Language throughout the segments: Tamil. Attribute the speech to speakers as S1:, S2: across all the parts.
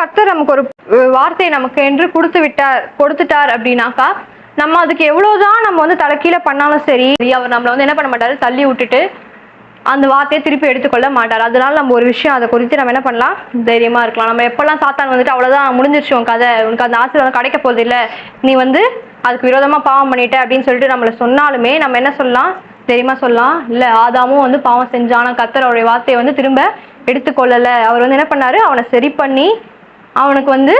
S1: கத்தர் நமக்கு ஒரு வார்த்தையை நமக்கு என்று கொடுத்து விட்டார் கொடுத்துட்டார் அப்படின்னாக்கா நம்ம அதுக்கு எவ்வளவுதான் நம்ம வந்து தலைக்கீழே பண்ணாலும் சரி அவர் நம்மளை வந்து என்ன பண்ண மாட்டாரு? தள்ளி விட்டுட்டு அந்த வார்த்தையை திருப்பி எடுத்துக்கொள்ள மாட்டார். அதனால நம்ம ஒரு விஷயம் அதை குறித்து நம்ம என்ன பண்ணலாம்? தைரியமா இருக்கலாம். நம்ம எப்பெல்லாம் சாத்தான் வந்துட்டு அவ்வளவுதான் முடிஞ்சிருச்சு உன் கதை உனக்கு அந்த ஆசீர்வாதம் கிடைக்க போகுது இல்லை நீ வந்து அதுக்கு விரோதமா பாவம் பண்ணிட்ட அப்படின்னு சொல்லிட்டு நம்மள சொன்னாலுமே நம்ம என்ன சொல்லலாம்? தெரியுமா சொல்லலாம். இல்ல ஆதாமும் வந்து பாவம் செஞ்சான். கத்தர் அவருடைய வார்த்தையை வந்து திரும்ப எடுத்துக்கொள்ளல. அவர் வந்து என்ன பண்ணாரு? அவனை சரி பண்ணி அவனுக்கு வந்து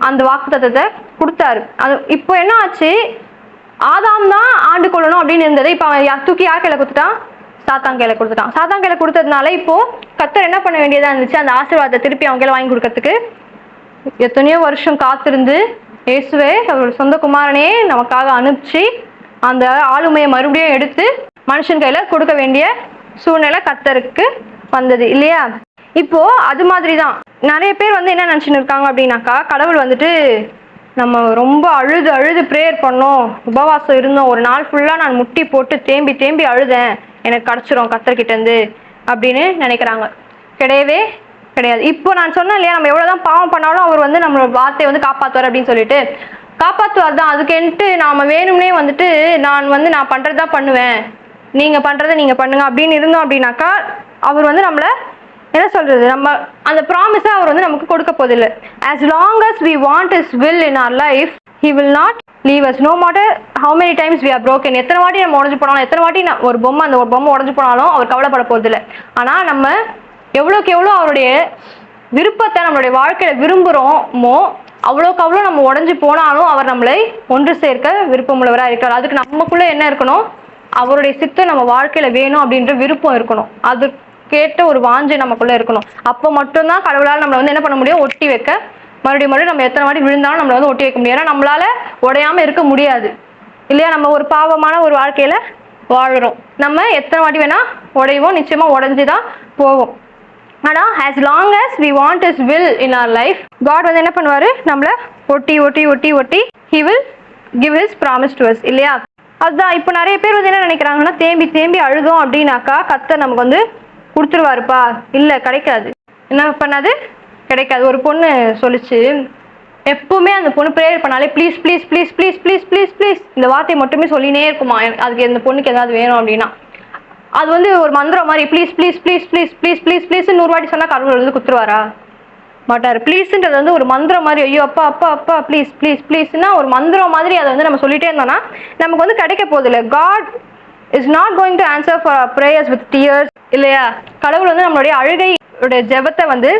S1: அந்த வாக்குத்தத்தத்தை கொடுத்தாரு. அது இப்போ என்ன ஆச்சு? ஆதாம் தான் ஆண்டு கொள்ளணும் அப்படின்னு இருந்தது இப்போ அவன் யா- தூக்கி யார் கையில கொடுத்துட்டான் சாத்தான் கையில கொடுத்துட்டான். சாத்தான் கையில கொடுத்ததுனால இப்போ கத்தர் என்ன பண்ண வேண்டியதா இருந்துச்சு? அந்த ஆசீர்வாதத்தை திருப்பி அவங்க கையில வாங்கி கொடுக்கறதுக்கு? எத்தனையோ வருஷம் காத்திருந்து இயேசுவே அவரோட சொந்த குமாரனே நமக்காக அனுப்பிச்சு அந்த ஆளுமையை மறுபடியும் எடுத்து மனுஷன் கையில கொடுக்க வேண்டிய சூழ்நிலை கத்தருக்கு வந்தது. இல்லையா? இப்போ அது மாதிரி தான் நிறைய பேர் வந்து என்ன நினச்சின்னு இருக்காங்க அப்படின்னாக்கா கடவுள் வந்துட்டு நம்ம ரொம்ப அழுது அழுது ப்ரேயர் பண்ணோம் உபவாசம் இருந்தோம் ஒரு நாள் ஃபுல்லாக நான் முட்டி போட்டு தேம்பி தேம்பி அழுதேன் எனக்கு கிடச்சிரும் கத்தர்கிட்டேருந்து அப்படின்னு நினைக்கிறாங்க. கிடையவே கிடையாது. இப்போ நான் சொன்னேன் இல்லையா நம்ம எவ்வளவுதான் பாவம் பண்ணாலும் அவர் வந்து நம்மளோட வார்த்தையை வந்து காப்பாற்றுவார் அப்படின்னு சொல்லிட்டு. காப்பாற்றுவார் தான். அதுக்கென்ட்டு நாம் வேணும்னே வந்துட்டு நான் வந்து நான் பண்றதா பண்ணுவேன். நீங்கள் பண்ணுறதை நீங்கள் பண்ணுங்க அப்படின்னு இருந்தோம் அப்படின்னாக்கா அவர் வந்து நம்மளை என்ன சொல்றது? நம்ம அந்த ப்ராமிஸை அவர் வந்து நமக்கு கொடுக்க போதில்லை. As long as we want his will in our life he will not leave us no matter how many times we are broken எத்தனை வாட்டி நம்ம உடஞ்சு போனாலும் எத்தனை வாட்டி நான் ஒரு பொம்மை அந்த ஒரு பொம்மை உடஞ்சு போனாலும் அவர் கவலைப்பட போதில்லை. ஆனால் நம்ம எவ்வளோக்கு எவ்வளோ அவருடைய விருப்பத்தை நம்மளுடைய வாழ்க்கையில விரும்புகிறோமோ அவ்வளோக்கு அவ்வளோ நம்ம உடஞ்சு போனாலும் அவர் நம்மளை ஒன்று சேர்க்க விருப்பமுள்ளவராக இருக்கிறார். அதுக்கு நமக்குள்ளே என்ன இருக்கணும்? அவருடைய சித்தம் நம்ம வாழ்க்கையில வேணும் அப்படின்ற விருப்பம் இருக்கணும். அது கேட்ட ஒரு வாஞ்சை நமக்குள்ள இருக்கணும். அப்போ மட்டும்தான் கடவுளால் நம்மளை வந்து என்ன பண்ண முடியும்? ஒட்டி வைக்க. மறுபடியும் மறுபடியும் நம்ம எத்தனை வாட்டி விழுந்தாலும் நம்மளை வந்து ஒட்டி வைக்க முடியும் ஏன்னா நம்மளால உடையாம இருக்க முடியாது. இல்லையா? நம்ம ஒரு பாவமான ஒரு வாழ்க்கையில வாழ்கிறோம் நம்ம எத்தனை வாட்டி வேணா உடைவோம். நிச்சயமா உடைஞ்சு தான் போவோம். ஆனா as long as we want his will in our life God வந்து என்ன பண்ணுவாரு? நம்மளை ஒட்டி ஒட்டி ஒட்டி ஒட்டி he will give his promise to us இல்லையா? அதுதான் இப்போ நிறைய பேர் வந்து என்ன நினைக்கிறாங்கன்னா தேம்பி தேம்பி அழுதோம் அப்படின்னாக்கா கத்தை நமக்கு வந்து கொடுத்துருவாருப்பா. இல்லை கிடைக்காது. என்ன பண்ணாது? கிடைக்காது. ஒரு பொண்ணு சொல்லிச்சு எப்பவுமே அந்த பொண்ணு ப்ரேயர் பண்ணாலே please please please please please please please இந்த வார்த்தையை மட்டுமே சொல்லினே இருக்குமா? அதுக்கு இந்த பொண்ணுக்கு ஏதாவது வேணும் அப்படின்னா. அது வந்து ஒரு மந்திரம் மாதிரி please please please please please please please நூறு வாட்டி சொன்னால் கடவுள் வந்து குத்துருவாரா? மாட்டார். ப்ளீஸ்ன்றது வந்து ஒரு மந்திரம் மாதிரி ஐயோ அப்பா அப்பா அப்பா ப்ளீஸ் ப்ளீஸ் ப்ளீஸ்னா ஒரு மந்திரம் மாதிரி அதை வந்து நம்ம சொல்லிட்டே இருந்தோம்னா நமக்கு வந்து கிடைக்க போதில்லை God is not going to answer for prayers with tears இல்லையா? கடவுள் வந்து நம்மளுடைய அழுகையுடைய ஜெபத்தை வந்து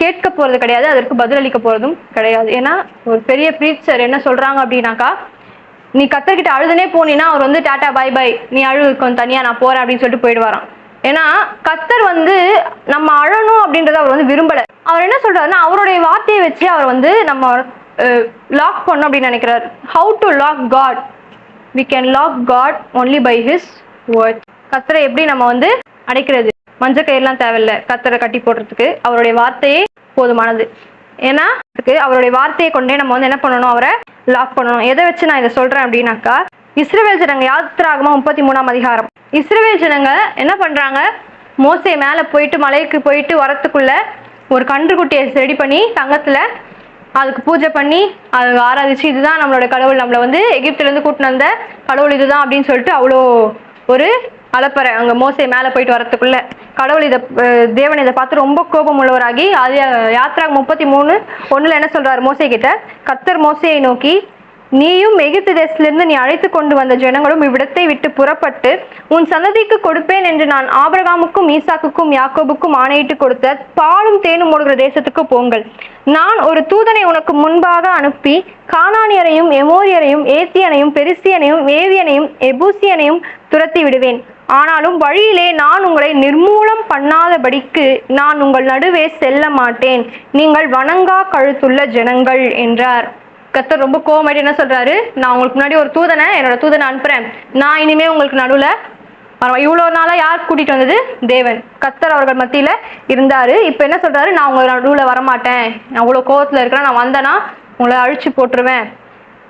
S1: கேட்க போறது கிடையாது அதற்கு பதிலளிக்க போறதும் கிடையாது. ஏன்னா ஒரு பெரிய ப்ரீச்சர் என்ன சொல்றாங்க அப்படின்னாக்கா நீ கத்தர்கிட்ட அழுதுனே போனீன்னா அவர் வந்து டாட்டா பை பை நீ அழு கொஞ்சம் தனியா நான் போறேன் அப்படின்னு சொல்லிட்டு போயிடுவாராம். ஏன்னா கத்தர் வந்து நம்ம அழணும் அப்படின்றத அவர் வந்து விரும்பல. அவர் என்ன சொல்றாருன்னா அவருடைய வார்த்தையை வச்சு அவர் வந்து நம்ம லாக் பண்ணணும் அப்படின்னு நினைக்கிறார். How to lock God we can lock God only by his word கத்தரை எப்படி நம்ம வந்து அடைக்கிறது? மஞ்சள் கயிறுலாம் தேவையில்ல. கத்தரை கட்டி போடுறதுக்கு அவருடைய வார்த்தையே போதுமானது. ஏன்னா அதுக்கு அவருடைய வார்த்தையை கொண்டே நம்ம வந்து என்ன பண்ணணும்? அவரை லாக் பண்ணணும். எதை வச்சு நான் இதை சொல்றேன் அப்படின்னாக்கா இஸ்ரவேல் ஜனங்க யாத்திராகமா முப்பத்தி மூணாம் அதிகாரம். இஸ்ரவேல் ஜனங்க என்ன பண்றாங்க? மோசை மேலே போயிட்டு மலைக்கு போயிட்டு வரத்துக்குள்ள ஒரு கன்றுக்குட்டியை ரெடி பண்ணி தங்கத்துல அதுக்கு பூஜை பண்ணி அது ஆராதிச்சு இதுதான் நம்மளோட கடவுள். நம்மளை வந்து எகிப்துலேருந்து கூட்டின்னு வந்த கடவுள் இதுதான் அப்படின்னு சொல்லிட்டு அவ்வளோ ஒரு அலப்பறை அங்கே மோசை மேலே போயிட்டு வரத்துக்குள்ள கடவுள் இதை தேவன் இதை பார்த்து ரொம்ப கோபம் உள்ளவராகி அது யாத்ரா முப்பத்தி மூணு ஒன்றில் என்ன சொல்கிறார் மோசை கிட்ட கத்தர் மோசையை நோக்கி நீயும் எகிப்து தேசத்திலிருந்து நீ அழைத்து கொண்டு வந்த ஜனங்களும் இவ்விடத்தை விட்டு புறப்பட்டு உன் சந்ததிக்கு கொடுப்பேன் என்று நான் ஆபிரகாமுக்கும் ஈசாக்குக்கும் யாக்கோபுக்கும் ஆணையிட்டு கொடுத்த பாலும் தேனும் ஓடுகிற தேசத்துக்கு போங்கள். நான் ஒரு தூதனை உனக்கு முன்பாக அனுப்பி கானானியரையும் எமோரியரையும் ஏத்தியனையும் பெரிசியனையும் ஏவியனையும் எபூசியனையும் துரத்தி விடுவேன். ஆனாலும் வழியிலே நான் உங்களை நிர்மூலம் பண்ணாதபடிக்கு நான் உங்கள் நடுவே செல்ல மாட்டேன். நீங்கள் வணங்கா கழுத்துள்ள ஜனங்கள் என்றார். கத்தர் ரொம்ப கோவமாயிட்டு என்ன சொல்றாரு? நான் உங்களுக்கு முன்னாடி ஒரு தூதனை என்னோட தூதனை அனுப்புறேன். நான் இனிமே உங்களுக்கு நடுவுல இவ்வளோ நாளாக யார் கூட்டிகிட்டு வந்தது? தேவன். கத்தர் அவர்கள் மத்தியில் இருந்தார். இப்போ என்ன சொல்கிறாரு நான் உங்க நடுவில் வரமாட்டேன். நான் அவ்வளோ கோவத்தில் இருக்கிறேன். நான் வந்தேன்னா உங்களை அழிச்சு போட்டுருவேன்.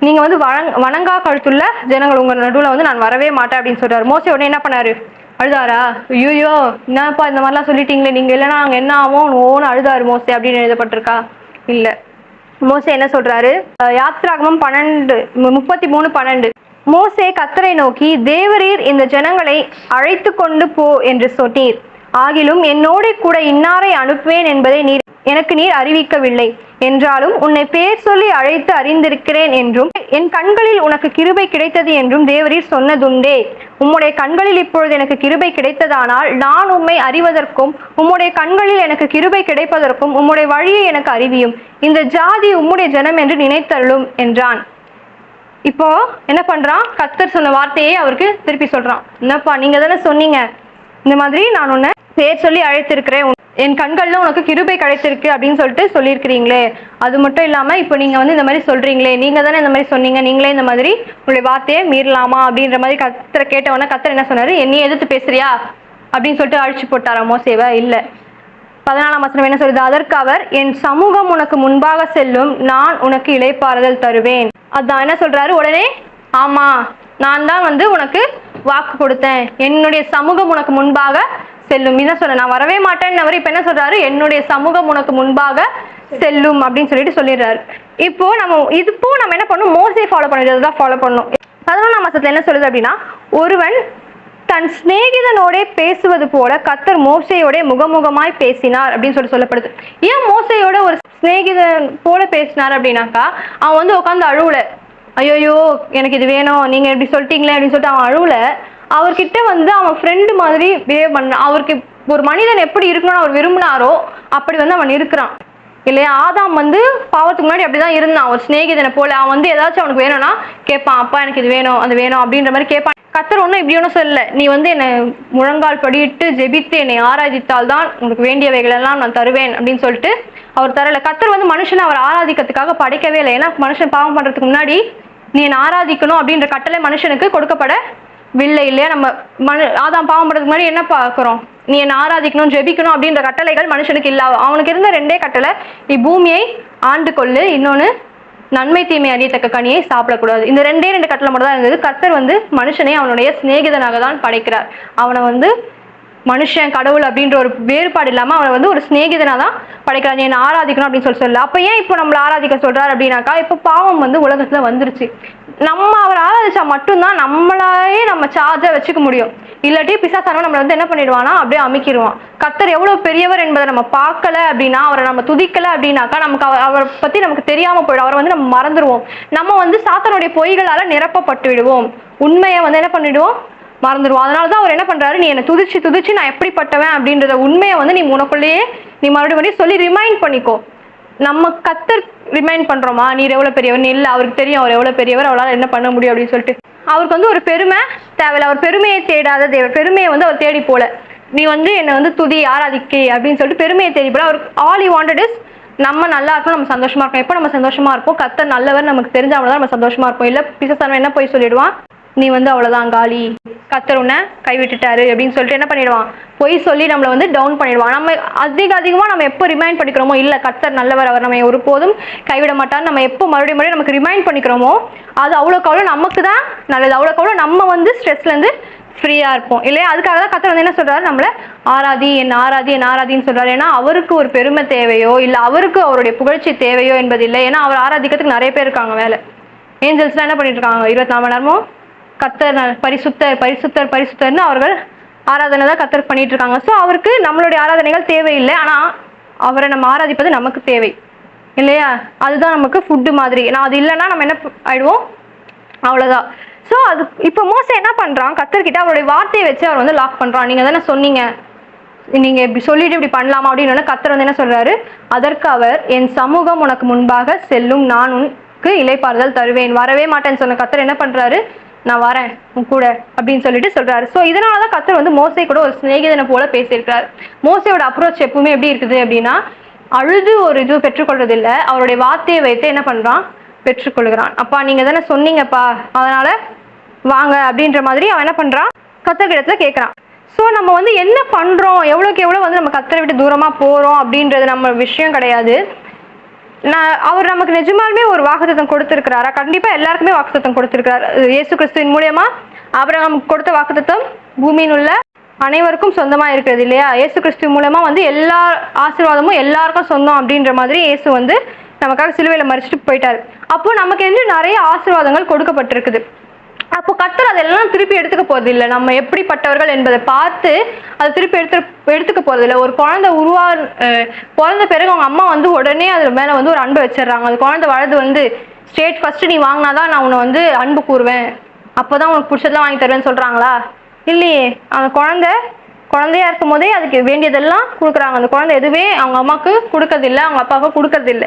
S1: நீங்கள் வந்து வணங் வணங்கா கழுத்துள்ள ஜனங்கள் உங்கள் நடுவில் வந்து நான் வரவே மாட்டேன் அப்படின்னு சொல்கிறார் மோசே உடனே என்ன பண்ணார்? அழுதாரா? ஐயோ என்னப்பா இந்த மாதிரிலாம் சொல்லிட்டீங்களே. நீங்கள் இல்லைன்னா நாங்கள் என்ன ஆகும் ஓன்னு அழுதாரு மோசே அப்படின்னு எழுதப்பட்டிருக்கா? இல்லை. மோசே என்ன சொல்றாரு? அஹ் யாத்ராகமம் பன்னெண்டு முப்பத்தி மூணு பன்னெண்டு. மோசே கத்தரை நோக்கி தேவரீர் இந்த ஜனங்களை அழைத்து கொண்டு போ என்று சொன்னீர். ஆகிலும் என்னோட கூட இன்னாரை அனுப்புவேன் என்பதை நீர் எனக்கு நீர் அறிவிக்கவில்லை. என்றாலும் உன்னை பேர் சொல்லி அழைத்து அறிந்திருக்கிறேன் என்றும் என் கண்களில் உனக்கு கிருபை கிடைத்தது என்றும் தேவரீர் சொன்னதுண்டே. உம்முடைய கண்களில் இப்பொழுது எனக்கு கிருபை கிடைத்ததானால் நான் உம்மை அறிவதற்கும் உம்முடைய கண்களில் எனக்கு கிருபை கிடைப்பதற்கும் உம்முடைய வழியை எனக்கு அறிவியும். இந்த ஜாதி உம்முடைய ஜனம் என்று நினைத்தள்ளும் என்றான். இப்போ என்ன பண்றான்? கத்தர் சொன்ன வார்த்தையை அவருக்கு திருப்பி சொல்றான். என்னப்பா நீங்க தானே சொன்னீங்க? இந்த மாதிரி நான் உன்னை பேர் சொல்லி அழைத்திருக்கிறேன். உன்- என் கண்கள்ல உனக்கு கிருபை கிடைத்திருக்கு அப்படின்னு சொல்லிட்டு சொல்லியிருக்கிறீங்களே. அது மட்டும் இல்லாம இப்போ நீங்க வந்து இந்த மாதிரி சொல்றீங்களே. நீங்க தானே இந்த மாதிரி சொன்னீங்க. நீங்களே இந்த மாதிரி உங்களுடைய வார்த்தையை மீறலாமா அப்படின்ற மாதிரி கத்தரை கேட்டவொன்னே கத்தர் என்ன சொன்னாரு? என்னைய எதிர்த்து பேசுறியா? அப்படின்னு சொல்லிட்டு அழிச்சு போட்டாரா மோசேவா? இல்ல. பதினாலாம் வசனம் என்ன சொல்லுது? அதற்கு அவர் என் சமூகம் உனக்கு முன்பாக செல்லும். நான் உனக்கு இளைப்பாறுதல் தருவேன். அதான் என்ன சொல்றாரு? உடனே ஆமா நான் தான் வந்து உனக்கு வாக்கு கொடுத்தேன். என்னுடைய சமூகம் உனக்கு முன்பாக செல்லும். இதான் சொல்ல நான் வரவே மாட்டேன்னு அவர் இப்ப என்ன சொல்றாரு? என்னுடைய சமூகம் உனக்கு முன்பாக செல்லும் அப்படின்னு சொல்லிட்டு சொல்லிடுறாரு. இப்போ நம்ம இப்போ நம்ம என்ன பண்ணும் மோசே ஃபாலோ பண்ணுறது தான் ஃபாலோ பண்ணும் பதினொன்றாம் மாசத்துல என்ன சொல்லுது அப்படின்னா ஒருவன் தன் சிநேகிதனோட பேசுவது போல கத்தர் மோசையோட முகமுகமாய் பேசினார் அப்படின்னு சொல்லி சொல்லப்படுது. ஏன் மோசையோட ஒரு சிநேகிதன் போல பேசினார் அப்படின்னாக்கா அவன் வந்து உட்காந்து அழுவல. ஐயோயோ எனக்கு இது வேணும். நீங்க இப்படி சொல்லிட்டீங்களே அப்படின்னு சொல்லிட்டு அவன் அழுவல. அவர்கிட்ட வந்து அவன் ஃப்ரெண்டு மாதிரி பிஹேவ் பண்ண அவருக்கு ஒரு மனிதன் எப்படி இருக்கணும்னு அவர் விரும்பினாரோ அப்படி வந்து அவன் இருக்கிறான். இல்லையா? ஆதாம் வந்து பாவத்துக்கு முன்னாடி அப்படிதான் இருந்தான். ஒரு சிநேகிதனை போல. அவன் வந்து ஏதாச்சும் அவனுக்கு வேணும்னா கேட்பான் அப்பா எனக்கு இது வேணும் அது வேணும் அப்படின்ற மாதிரி கேட்பான் கத்தர் ஒன்றும் இப்படி ஒன்றும் சொல்லல. நீ வந்து என்னை முழங்கால் படியிட்டு ஜெபித்து என்னை ஆராதித்தால் தான் உனக்கு வேண்டியவைகள் எல்லாம் நான் தருவேன் அப்படின்னு சொல்லிட்டு அவர் தரல. கத்தர் வந்து மனுஷனை அவர் ஆராதிக்கிறதுக்காக படைக்கவே இல்லை. ஏன்னா மனுஷன் பாவம் பண்றதுக்கு முன்னாடி நீ என்னை ஆராதிக்கணும் அப்படின்ற கட்டளை மனுஷனுக்கு கொடுக்கப்பட வில்லை இல்லையா? நம்ம மனு ஆதாம் பாவம் பண்ணுறதுக்கு முன்னாடி என்ன பார்க்குறோம்? நீ என்ன ஆராதிக்கணும் ஜெபிக்கணும் அப்படின்ற கட்டளைகள் மனுஷனுக்கு இல்லாத அவனுக்கு இருந்த ரெண்டே கட்டளை. நீ பூமியை ஆண்டு கொள்ளு. இன்னொன்று நன்மை தீமை அறியத்தக்க கனியை சாப்பிடக்கூடாது. இந்த ரெண்டே ரெண்டு கட்டளை மட்டும் தான் இருந்தது. கத்தர் வந்து மனுஷனை அவனுடைய சிநேகிதனாக தான் படைக்கிறார். அவனை வந்து மனுஷன் கடவுள் அப்படின்ற ஒரு வேறுபாடு இல்லாமல் அவனை வந்து ஒரு சிநேகிதனா தான் படைக்கிறார். நீ என்னை ஆராதிக்கணும் அப்படின்னு சொல்லி சொல்லல. அப்போ ஏன் இப்போ நம்மளை ஆராதிக்க சொல்கிறார் அப்படின்னாக்கா இப்போ பாவம் வந்து உலகத்தில் வந்துருச்சு. நம்ம அவர் ஆராதிச்சா மட்டும்தான் நம்மளாலே நம்ம சார்ஜை வச்சுக்க முடியும். இல்லாட்டி பிசாசானவன் நம்மளை வந்து என்ன பண்ணிடுவானா? அப்படியே அமைக்கிடுவான் கத்தர் எவ்வளோ பெரியவர் என்பதை நம்ம பார்க்கல அப்படின்னா அவரை நம்ம துதிக்கல அப்படின்னாக்கா நமக்கு அவரை பற்றி நமக்கு தெரியாமல் போயிடும். அவரை வந்து நம்ம மறந்துடுவோம் நம்ம வந்து சாத்தனுடைய பொய்களால் நிரப்பப்பட்டு விடுவோம். உண்மையை வந்து என்ன பண்ணிடுவோம்? மறந்துடுவோம் அதனால தான் அவர் என்ன பண்றாரு நீ என்னை துதிச்சு துதிச்சு நான் எப்படிப்பட்டவன் அப்படின்றத உண்மையை வந்து நீ உனக்குள்ளேயே நீ மறுபடியும் மறுபடியும் சொல்லி ரிமைண்ட் பண்ணிக்கோ. நம்ம கத்தர் ரிமைண்ட் பண்றோமா? நீர் எவ்வளோ பெரியவர்? இல்லை அவருக்கு தெரியும் அவர் எவ்வளோ பெரியவர் அவரால் என்ன பண்ண முடியும் அப்படின்னு சொல்லிட்டு. அவருக்கு வந்து ஒரு பெருமை தேவையில்ல. அவர் பெருமையை தேடாத தேவை பெருமையை வந்து அவர் தேடி போல. நீ வந்து என்னை வந்து துதி ஆராதிக்கே அப்படின்னு சொல்லிட்டு பெருமையை தேடி போல. அவர் ஆல் யூ வாண்டட் இஸ் நம்ம நல்லா இருக்கணும் நம்ம சந்தோஷமா இருக்கணும். எப்போ நம்ம சந்தோஷமா இருப்போம்? கத்தர் நல்லவர் நமக்கு தெரிஞ்சவங்க தான் நம்ம சந்தோஷமா இருப்போம். இல்லை பிசசானவன் என்ன போய் சொல்லிடுவான்? நீ வந்து அவ்வளோதான் காலி. கத்தர் உன்னை கைவிட்டுட்டாரு அப்படின்னு சொல்லிட்டு என்ன பண்ணிடுவான்? பொய் சொல்லி நம்மளை வந்து டவுன் பண்ணிடுவான். நம்ம அதிக அதிகமாக நம்ம எப்போ ரிமைண்ட் பண்ணிக்கிறோமோ? இல்லை கத்தர் நல்லவர் அவர் நம்ம ஒருபோதும் கைவிட மாட்டார். நம்ம எப்போ மறுபடியும் மறுபடியும் நமக்கு ரிமைண்ட் பண்ணிக்கிறோமோ அது அவ்வளோக்கு அவ்வளோ நமக்கு தான் நல்லது. அவ்வளோக்கு அவ்வளோ நம்ம வந்து ஸ்ட்ரெஸ்லேருந்து ஃப்ரீயாக இருப்போம். இல்லையா? அதுக்காக தான் கத்தர் வந்து என்ன சொல்கிறாரு நம்மளை ஆராதி என் ஆராதி என் ஆராதின்னு சொல்கிறாரு ஏன்னா அவருக்கு ஒரு பெருமை தேவையோ இல்லை அவருக்கு அவருடைய புகழ்ச்சி தேவையோ என்பது இல்லை ஏன்னா அவர் ஆராதிக்கிறதுக்கு நிறைய பேர் இருக்காங்க வேலை. ஏஞ்சல்ஸ்லாம் என்ன பண்ணிட்டு இருக்காங்க? இருபத்தி நாலு மணி நேரமும் கத்தர் பரிசுத்தர் பரிசுத்தர் பரிசுத்தர்னு அவர்கள் ஆராதனை தான் கத்தர் பண்ணிட்டு இருக்காங்க ஸோ அவருக்கு நம்மளுடைய ஆராதனைகள் தேவையில்லை. ஆனால் அவரை நம்ம ஆராதிப்பது நமக்கு தேவை. இல்லையா? அதுதான் நமக்கு ஃபுட்டு மாதிரி. நான் அது இல்லைன்னா நம்ம என்ன ஆயிடுவோம்? அவ்வளோதான் ஸோ அது இப்போ மோச என்ன பண்ணுறான் கத்தர்கிட்ட அவருடைய வார்த்தையை வச்சு அவர் வந்து லாக் பண்ணுறான் நீங்கள் தானே சொன்னீங்க. நீங்க இப்படி சொல்லிட்டு இப்படி பண்ணலாமா? அப்படின்னு கத்தர் வந்து என்ன சொல்றாரு? அதற்கு அவர் என் சமூகம் உனக்கு முன்பாக செல்லும். நான் உனக்கு இலைப்பாறுதல் தருவேன். வரவே மாட்டேன்னு சொன்ன கத்தர் என்ன பண்றாரு? நான் வரேன் உன் கூட அப்படின்னு சொல்லிட்டு சொல்றாரு. ஸோ இதனால தான் கத்தர் வந்து மோசை கூட ஒரு சிநேகிதனை போல பேசியிருக்கிறார். மோசையோட அப்ரோச் எப்பவுமே எப்படி இருக்குது அப்படின்னா அழுது ஒரு இது பெற்றுக்கொள்றது இல்லை அவருடைய வார்த்தையை வைத்து என்ன பண்றான்? பெற்றுக்கொள்கிறான். அப்பா நீங்க தானே சொன்னீங்கப்பா. அதனால வாங்க அப்படின்ற மாதிரி அவன் என்ன பண்றான்? கத்தர்கிடத்துல கேட்கறான் ஸோ நம்ம வந்து என்ன பண்ணுறோம் எவ்வளோக்கு எவ்வளோ வந்து நம்ம கத்தரை விட்டு தூரமாக போகிறோம் அப்படின்றது நம்ம விஷயம் கிடையாது. நான் அவர் நமக்கு நிஜமாலுமே ஒரு வாக்குத்தத்தம் கொடுத்திருக்கிறாரா? கண்டிப்பா எல்லாருக்குமே வாக்குத்தத்தம் கொடுத்திருக்கிறார். இயேசு கிறிஸ்துவின் மூலியமா அப்புறம் நமக்கு கொடுத்த வாக்குத்தத்தம் பூமியின் உள்ள அனைவருக்கும் சொந்தமா இருக்கிறது இல்லையா? இயேசு கிறிஸ்து மூலமா வந்து எல்லா ஆசீர்வாதமும் எல்லாருக்கும் சொந்தம் அப்படின்ற மாதிரி இயேசு வந்து நமக்காக சிலுவையில மறிச்சிட்டு போயிட்டாரு. அப்போ நமக்கு வந்து நிறைய ஆசீர்வாதங்கள் கொடுக்கப்பட்டிருக்குது. அப்போ கத்தர் அதெல்லாம் திருப்பி எடுத்துக்க போறது இல்லை நம்ம எப்படிப்பட்டவர்கள் என்பதை பார்த்து அதை திருப்பி எடுத்து எடுத்துக்க போறது இல்லை ஒரு குழந்தை உருவா அஹ், பிறந்த பிறகு அவங்க அம்மா வந்து உடனே அது மேல வந்து ஒரு அன்பை வச்சிடுறாங்க. அது குழந்தை வளர்ந்து வந்து ஸ்டேட் ஃபர்ஸ்ட் நீ வாங்கினாதான் நான் உன்னை வந்து அன்பு கூறுவேன். அப்போதான் உனக்கு பிடிச்சதெல்லாம் வாங்கி தருவேன்னு சொல்றாங்களா? இல்லையே. அந்த குழந்தை குழந்தையா இருக்கும் போதே அதுக்கு வேண்டியதெல்லாம் கொடுக்குறாங்க. அந்த குழந்தை எதுவுமே அவங்க அம்மாவுக்கு கொடுக்கறதில்ல அவங்க அப்பாவுக்கு கொடுக்கறதில்ல.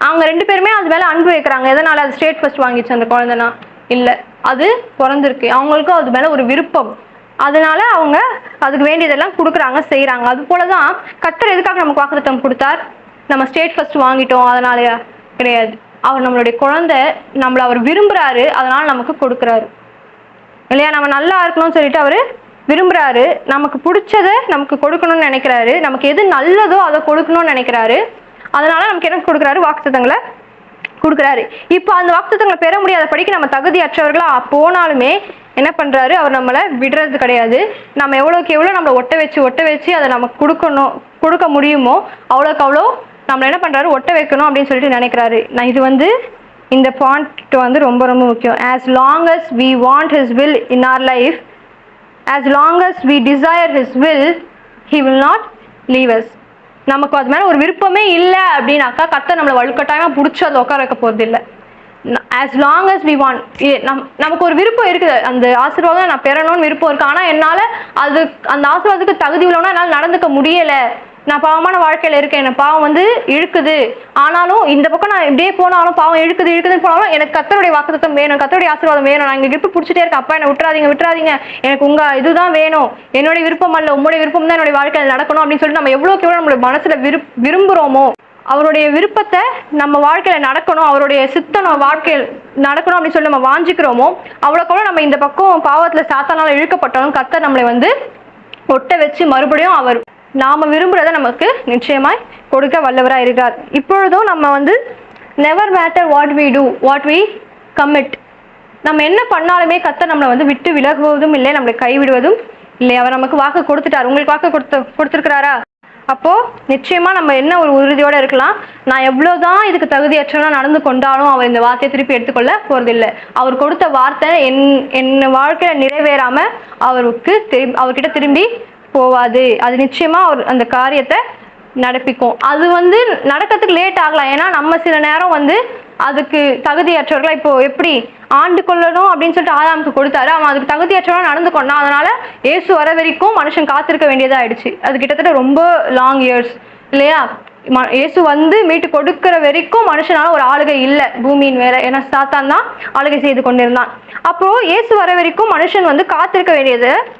S1: அவங்க ரெண்டு பேருமே அது மேல அன்பு வைக்கிறாங்க. எதனால? அது ஸ்டேட் ஃபர்ஸ்ட் வாங்கிச்சு அந்த குழந்தைனா. இல்லை. அது பிறந்திருக்கு. அவங்களுக்கும் அது மேலே ஒரு விருப்பம். அதனால அவங்க அதுக்கு வேண்டியதெல்லாம் கொடுக்குறாங்க செய்கிறாங்க அது போலதான் கத்தர் எதுக்காக நமக்கு வாக்குத்தம் கொடுத்தார்? நம்ம ஸ்டேட் ஃபர்ஸ்ட் வாங்கிட்டோம் அதனாலயா கிடையாது. அவர் நம்மளுடைய குழந்தை நம்மளை அவர் விரும்புகிறாரு அதனால நமக்கு கொடுக்குறாரு. இல்லையா? நம்ம நல்லா இருக்கணும்னு சொல்லிட்டு அவர் விரும்புகிறாரு நமக்கு பிடிச்சத நமக்கு கொடுக்கணும்னு நினைக்கிறாரு. நமக்கு எது நல்லதோ அதை கொடுக்கணும்னு நினைக்கிறாரு. அதனால நமக்கு என்ன கொடுக்குறாரு? வாக்குத்தங்களை கொடுக்குறாரு. இப்போ அந்த வாக்குத்தங்களை பெற முடியாத படிக்க நம்ம தகுதியற்றவர்களா போனாலுமே என்ன பண்ணுறாரு அவர் நம்மளை விடுறது கிடையாது. நம்ம எவ்வளோக்கு எவ்வளோ நம்மளை ஒட்ட வச்சு ஒட்ட வச்சு அதை நமக்கு கொடுக்கணும் கொடுக்க முடியுமோ அவ்வளோக்கு அவ்வளோ நம்மளை என்ன பண்ணுறாரு ஒட்ட வைக்கணும் அப்படின்னு சொல்லிட்டு நினைக்கிறாரு. நான் இது வந்து இந்த பாயிண்ட் வந்து ரொம்ப ரொம்ப முக்கியம். As long as we want his will in our life as long as we desire his will he will not leave நமக்கு அது மேலே ஒரு விருப்பமே இல்லை அப்படின்னாக்கா கத்த நம்மளை வலுக்கட்டாயமாக பிடிச்சி அதை உட்கார வைக்க போகிறதில்லை இல்லை. லாங் அஸ் வி we ஏ- நம் நமக்கு ஒரு விருப்பம் இருக்குது. அந்த ஆசீர்வாதம் நான் பெறணும்னு விருப்பம் இருக்குது ஆனால் என்னால் அது அந்த ஆசீர்வாதத்துக்கு தகுதி உள்ளவனா என்னால் நடந்துக்க முடியலை. நான் பாவமான வாழ்க்கையில் இருக்கேன். என்ன பாவம் வந்து இழுக்குது. ஆனாலும் இந்த பக்கம் நான் இப்படியே போனாலும் பாவம் இழுக்குது இழுக்குதுன்னு போனாலும் எனக்கு கத்தருடைய வாக்குத்தம் வேணும் கத்தருடைய ஆசீர்வாதம் வேணும். நான் இங்கே கிட்ட பிடிச்சிட்டே இருக்கேன். அப்பா என்ன விட்டுறாதீங்க விட்டுறாதீங்க. எனக்கு உங்கள் இதுதான் வேணும். என்னுடைய விருப்பம் அல்ல உங்களுடைய விருப்பம் தான் என்னுடைய வாழ்க்கையில் நடக்கணும் அப்படின்னு சொல்லிட்டு நம்ம எவ்வளோ எவ்வளோ நம்மளுடைய மனசில் விரு விரும்புறோமோ அவருடைய விருப்பத்தை நம்ம வாழ்க்கையில் நடக்கணும் அவருடைய சித்தம் நம்ம வாழ்க்கையில் நடக்கணும் அப்படின்னு சொல்லி நம்ம வாஞ்சிக்கிறோமோ அவ்வளோக்கு நம்ம இந்த பக்கம் பாவத்தில் சாத்தானால இழுக்கப்பட்டாலும் கர்த்தர் நம்மளை வந்து ஒட்ட வச்சு மறுபடியும் அவர் நாம் விரும்புகிறத நமக்கு நிச்சயமாய் கொடுக்க வல்லவராக இருக்கிறார் இப்பொழுதும் நம்ம வந்து never matter what we do what we commit நம்ம என்ன பண்ணாலுமே கத்த நம்மளை வந்து விட்டு விலகுவதும் இல்லை நம்மளை கைவிடுவதும் இல்லை. அவர் நமக்கு வாக்கு கொடுத்துட்டார். உங்களுக்கு வாக்கு கொடுத்து கொடுத்துருக்கிறாரா? அப்போது நிச்சயமாக நம்ம என்ன ஒரு உறுதியோடு இருக்கலாம். நான் எவ்வளோ தான் இதுக்கு தகுதியற்றவனா நடந்து கொண்டாலும் அவர் இந்த வார்த்தையை திருப்பி எடுத்துக்கொள்ள போகிறதில்லை அவர் கொடுத்த வார்த்தை என் என் வாழ்க்கையில் நிறைவேறாமல் அவருக்கு திரு அவர்கிட்ட திரும்பி போவாது. அது நிச்சயமா அவர் அந்த காரியத்தை நடப்பிக்கும். அது வந்து நடக்கிறதுக்கு லேட் ஆகலாம். ஏன்னா நம்ம சில நேரம் வந்து அதுக்கு தகுதியற்றவர்களா இப்போ எப்படி ஆண்டு கொள்ளணும் அப்படின்னு சொல்லிட்டு ஆதாமுக்கு கொடுத்தாரு. அவன் அதுக்கு தகுதியற்றவனா நடந்து கொண்டான். அதனால ஏசு வர வரைக்கும் மனுஷன் காத்திருக்க வேண்டியதா ஆயிடுச்சு. அது கிட்டத்தட்ட ரொம்ப லாங் இயர்ஸ் இல்லையா? ம- இயேசு வந்து மீட்டு கொடுக்கிற வரைக்கும் மனுஷனால ஒரு ஆளுகை இல்லை. பூமியின் மேல. ஏன்னா சாத்தான் தான் ஆளுகை செய்து கொண்டிருந்தான். அப்போ இயேசு வர வரைக்கும் மனுஷன் வந்து காத்திருக்க வேண்டியது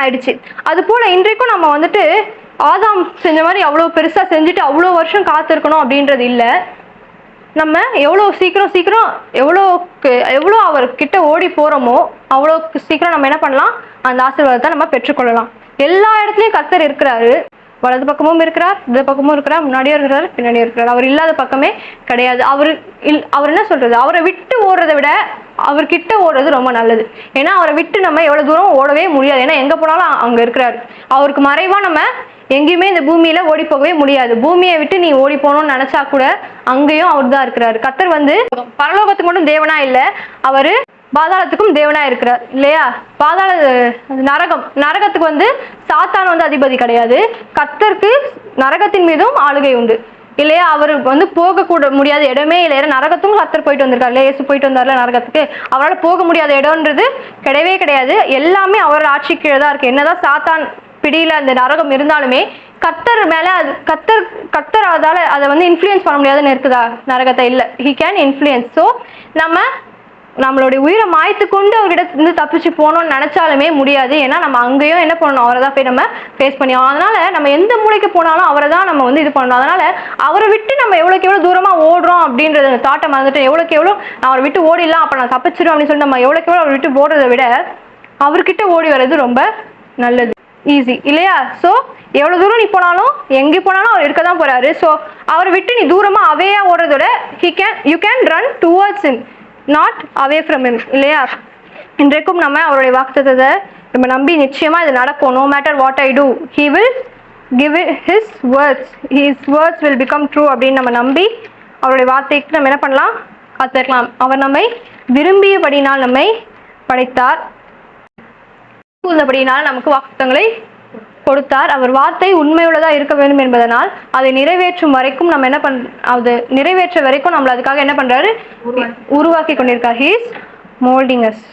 S1: ஆயிடுச்சு. அது போல இன்றைக்கும் நம்ம வந்துட்டு ஆதாம் செஞ்ச மாதிரி அவ்வளோ பெருசாக செஞ்சுட்டு அவ்வளோ வருஷம் காத்திருக்கணும் அப்படின்றது இல்லை. நம்ம எவ்வளோ சீக்கிரம் சீக்கிரம் எவ்வளோக்கு எவ்வளோ அவர் கிட்ட ஓடி போகிறோமோ அவ்வளோக்கு சீக்கிரம் நம்ம என்ன பண்ணலாம்? அந்த ஆசீர்வாதத்தை நம்ம பெற்றுக்கொள்ளலாம். எல்லா இடத்துலையும் கர்த்தர் இருக்கிறாரு. வலது பக்கமும் இருக்கிறார் இந்த பக்கமும் இருக்கிறார் முன்னாடியும் இருக்கிறார் பின்னாடியும் இருக்கிறார். அவர் இல்லாத பக்கமே கிடையாது. அவர் இல் அவர் என்ன சொல்றது? அவரை விட்டு ஓடுறதை விட அவர்கிட்ட ஓடுறது ரொம்ப நல்லது. ஏன்னா அவரை விட்டு நம்ம எவ்வளோ தூரம் ஓடவே முடியாது. ஏன்னா எங்கே போனாலும் அங்கே இருக்கிறார். இருக்கிறாரு அவருக்கு மறைவாக நம்ம எங்கேயுமே இந்த பூமியில ஓடி போகவே முடியாது. பூமியை விட்டு நீ ஓடி போகணும்னு நினைச்சா கூட அங்கேயும் அவர் தான் இருக்கிறாரு. கத்தர் வந்து பரலோகத்துக்கு மட்டும் தேவனா இல்லை அவரு பாதாளத்துக்கும் தேவனா இருக்கிறார். இல்லையா? பாதாள நரகம். நரகத்துக்கு வந்து சாத்தான் வந்து அதிபதி கிடையாது. கத்தருக்கு நரகத்தின் மீதும் ஆளுகை உண்டு. இல்லையா? அவருக்கு வந்து போக கூட முடியாத இடமே இல்லை ஏன்னா நரகத்தும் கத்தர் போயிட்டு வந்திருக்காரு இல்லையா? இயேசு போயிட்டு வந்தார்ல நரகத்துக்கு. அவரால் போக முடியாத இடம்ன்றது கிடையவே கிடையாது. எல்லாமே அவர் ஆட்சி கீழே தான் இருக்கு. என்னதான் சாத்தான் பிடியில அந்த நரகம் இருந்தாலுமே கத்தர் மேல அது கத்தர் கத்தர் அதால அதை வந்து இன்ஃப்ளூயன்ஸ் பண்ண முடியாதுன்னு இருக்குதா? நரகத்தை இல்லை. ஹி கேன் இன்ஃப்ளூயன்ஸ் ஸோ நம்ம நம்மளுடைய உயிரை மாய்த்து கொண்டு அவர்கிட்ட இருந்து தப்பிச்சு போகணும்னு நினைச்சாலுமே முடியாது. ஏன்னா நம்ம அங்கேயும் என்ன பண்ணணும் அவரை தான் போய் நம்ம ஃபேஸ் பண்ணி அதனால நம்ம எந்த மூலைக்கு போனாலும் அவரை தான் நம்ம வந்து இது பண்ணணும். அதனால அவரை விட்டு நம்ம எவ்வளோக்கு எவ்வளோ தூரமாக ஓடுறோம் அப்படின்றத தாட்டை மறந்துட்டு எவ்வளோக்கு எவ்வளோ நான் அவரை விட்டு ஓடிடலாம் அப்போ நான் தப்பிச்சிடும் அப்படின்னு சொல்லிட்டு நம்ம எவ்வளோக்கு எவ்வளோ அவரை விட்டு ஓடுறதை விட அவர்கிட்ட ஓடி வர்றது ரொம்ப நல்லது. ஈஸி இல்லையா? ஸோ எவ்வளோ தூரம் நீ போனாலும் எங்கே போனாலும் அவர் இருக்க தான் போகிறாரு ஸோ அவரை விட்டு நீ தூரமாக அவையாக ஓடுறதோட he can you can run towards in not away from him இல்லையா? இன்றைக்கும் நம்ம அவருடைய வாக்குத்தத்தை நம்ம நம்பி நிச்சயமாக இது நடக்கும். No matter what I do he will give his words his words will become true அப்படின்னு நம்ம நம்பி அவருடைய வார்த்தைக்கு நம்ம என்ன பண்ணலாம்? காத்திருக்கலாம். அவர் நம்மை விரும்பியபடினால் நம்மை படைத்தார். கூர்ந்தபடியினால் நமக்கு வாக்குத்தங்களை கொடுத்தார். அவர் வார்த்தை உண்மையுள்ளதா இருக்க வேண்டும் என்பதனால் அதை நிறைவேற்றும் வரைக்கும் நம்ம என்ன பண் அது நிறைவேற்ற வரைக்கும் நம்மள அதுக்காக என்ன பண்றாரு? உருவாக்கி. கொண்டிருக்கார். He's moulding as